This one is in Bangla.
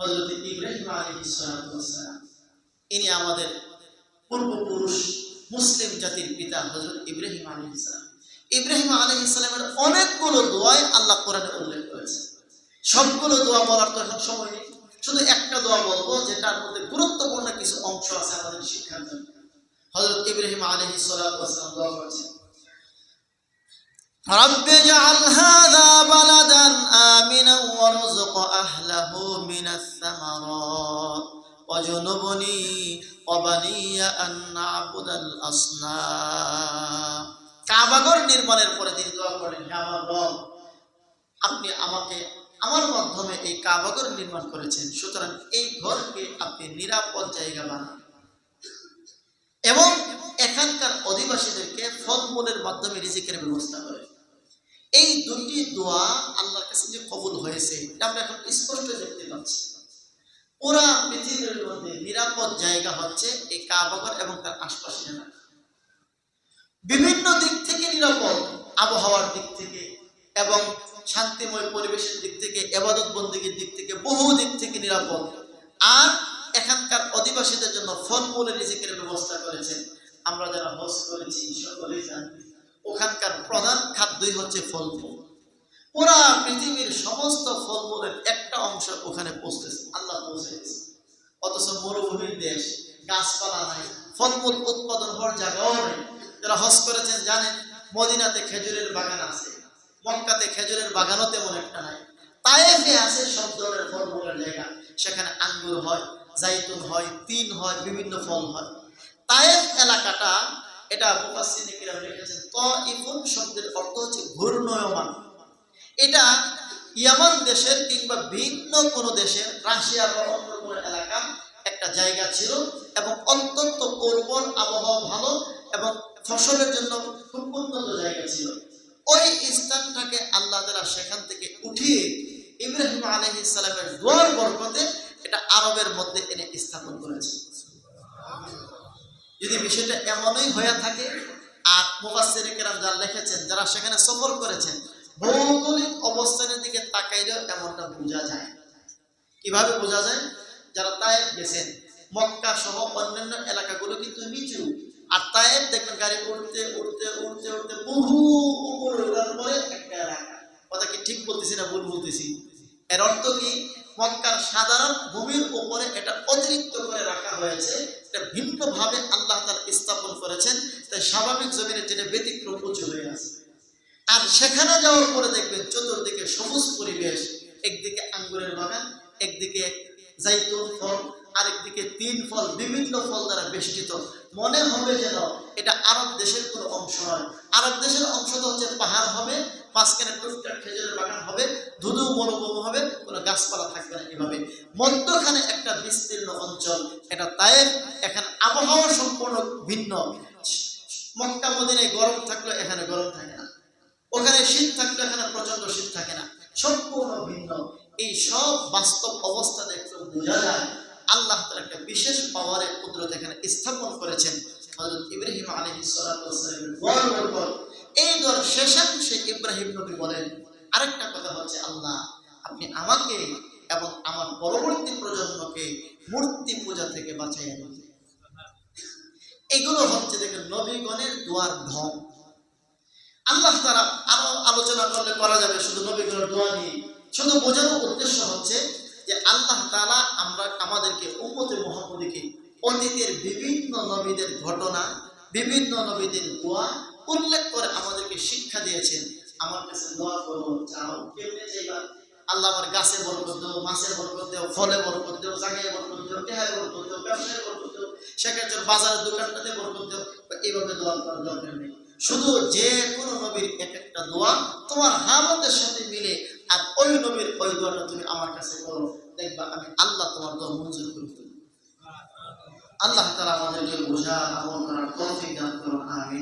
হজরত ইব্রাহিম আলী ইসলাম ইনি আমাদের পূর্বপুরুষ মুসলিম জাতির পিতা হজরত ইব্রাহিম আলী ইসলাম ইব্রাহিম আলী ইসলামের অনেকগুলো দোয়াই আল্লাহ কোরআনে উল্লেখ করেছে সবগুলো দোয়া বলার তো এখন সময় নেই শুধু একটা দোয়া বলবো যেটার মধ্যে গুরুত্বপূর্ণ কিছু অংশ আছে আমাদের শিক্ষার জন্য হজরত ইব্রাহিম আলী ইসলাম দোয়া করেছেন رب اجعل هذا من الثمرات وجنبني وبني أن نعبد الأصنام কাবাগর নির্মাণের পরে তিনি দোয়া করেন হে আমার রব আপনি আমাকে আমার মাধ্যমে এই কাবাগর নির্মাণ করেছেন সুতরাং এই ঘরকে আপনি নিরাপদ জায়গা বানান এবং এখানকার অধিবাসীদেরকে ফলমূলের মাধ্যমে রিজিকের ব্যবস্থা করেন এই দুটি দোয়া আল্লাহর কাছে যে কবুল হয়েছে, এটা আমরা এখন স্পষ্ট দেখতে পাচ্ছি। পুরা পৃথিবীর মধ্যে নিরাপদ জায়গা হচ্ছে এই কাবাগর এবং তার আশপাশে এলাকা বিভিন্ন দিক থেকে নিরাপদ আবহাওয়ার দিক থেকে এবং শান্তিময় পরিবেশের দিক থেকে, এবাদত বন্দীগীর দিক থেকে, বহু দিক থেকে নিরাপদ। আর এখানকার অধিবাসীদের জন্য ফলমূলের রিজিকের ব্যবস্থা করেছেন। আমরা যারা হজ করেছি, সকলেই জানি ওখানকার প্রধান খাদ্যই হচ্ছে ফলমূল পুরা পৃথিবীর সমস্ত ফলমূলের একটা অংশ ওখানে পৌঁছতেছে আল্লাহ পৌঁছেছে। অথচ মরুভূমির দেশ, গাছপালা নাই ফলমূল উৎপাদন হওয়ার জায়গাও নেই। যারা হজ করেছেন জানেন, মদিনাতে খেজুরের বাগান আছে, মক্কাতে খেজুরের বাগানও তেমন একটা নাই। তায়েফে আছে সব ধরনের ফলমূলের জায়গা। সেখানে আঙ্গুর হয়, জাইতুন হয়, তিন হয়, বিভিন্ন ফল হয়। তায়েফ এলাকাটা এটা মুফাসসিনে কিরাম লিখেছেন, তাইফুন শব্দের অর্থ হচ্ছে ঘূর্ণয়মান। এটা ইয়ামান দেশের কিংবা ভিন্ন কোনো দেশের রাশিয়া বা অন্য কোনো এলাকা একটা জায়গা ছিল এবং অত্যন্ত উর্বর, আবহাওয়া ভালো এবং ফসলের জন্য খুব উন্নত জায়গা ছিল। ওই স্থানটাকে আল্লাহ তারা সেখান থেকে উঠিয়ে ইব্রাহিম আলহ ইসলামের দোয়ার বরকতে এটা আরবের মধ্যে এনে স্থাপন করেছে। যদি বিষয়টা এমনই হয়ে থাকে, আর মুফাসসির কেরাম যারা লিখেছেন, যারা সেখানে সফর করেছেন, ভৌগোলিক অবস্থানের দিকে তাকাইলেও এমনটা বোঝা যায়। কীভাবে বোঝা যায়? যারা তায়েব গেছেন মক্কা সহ অন্যান্য এলাকাগুলো কিন্তু নিচু। আর তায়েব দেখবেন গাড়ি উঠতে উঠতে উঠতে উঠতে বহু উপরে ওঠার পরে একটা এলাকা। কথা কি ঠিক বলতেছি না ভুল বলতেছি? এর অর্থ কি? মক্কার সাধারণ ভূমির উপরে এটা অতিরিক্ত করে রাখা হয়েছে। এটা ভিন্নভাবে আল্লাহ তার স্থাপন করেছেন, তাই স্বাভাবিক জমিনের যেটা ব্যতিক্রম উঁচু হয়ে আছে। আর সেখানে যাওয়ার পরে দেখবেন চতুর্দিকে সবুজ পরিবেশ, একদিকে আঙ্গুরের বাগান, একদিকে জাইতুন ফল, আরেকদিকে তিন ফল, বিভিন্ন ফল দ্বারা বেষ্টিত। মনে হবে যেন এটা আরব দেশের কোনো অংশ নয়। আরব দেশের অংশ তো হচ্ছে পাহাড় হবে মাঝখানে টুকটাক খেজুরের বাগান হবে, ধুধু মরুভূমি হবে, কোনো গাছপালা থাকবে না এভাবে। মধ্যখানে একটা বিস্তীর্ণ অঞ্চল, এটা তায়েব এখানে আবহাওয়া সম্পূর্ণ ভিন্ন। মক্কা মদিনায় গরম থাকলে এখানে গরম থাকে না। ওখানে শীত থাকলে এখানে প্রচণ্ড শীত থাকে না। সম্পূর্ণ ভিন্ন। এই সব বাস্তব অবস্থা দেখলে বোঝা যায়, আল্লাহ তার একটা বিশেষ পাওয়ারের কুদরত এখানে স্থাপন করেছেন। হযরত ইব্রাহিম আলাইহিস সালাতু বরকত শেষাংশে ইব্রাহিম নবী বলেন, আরেকটা কথা হচ্ছে আল্লাহ, আপনি আমাকে এবং আমার পরবর্তী প্রজন্মকে মূর্তি পূজা থেকে বাঁচাইয়া দিন। এগুলো হচ্ছে দেখেন নবীগণের দোয়ার ঢং। আল্লাহ তারা আরও আলোচনা করলে করা যাবে শুধু নবীগণের দোয়া নিয়ে। শুধু বোঝানোর উদ্দেশ্য হচ্ছে যে আল্লাহ তালা আমরা আমাদেরকে উম্মতে মোহাম্মদীকে অতীতের বিভিন্ন নবীদের ঘটনা, বিভিন্ন নবীদের দোয়া উল্লেখ করে আমাদেরকে শিক্ষা দিয়েছেন। আমার কাছে দোয়া আল্লাহ আমার গাছে বরকত বরকত ফলে বরকত দেও, জায়গায় বরকত দেও টেহায় বরকত ব্যবসায় বরকত সেক্ষেত্রে দোকানটাতে বরকত এইভাবে দোয়া করার দরকার নেই। শুধু যে কোনো নবীর এক একটা দোয়া তোমার হামতের সাথে মিলে, আর ওই নবীর ওই দোয়াটা তুমি আমার কাছে করো। দেখবা, আমি আল্লাহ তোমার দোয়া মঞ্জুর করে আল্লাহ তারা আমাদেরকে বোঝা, আমল করার দান আমি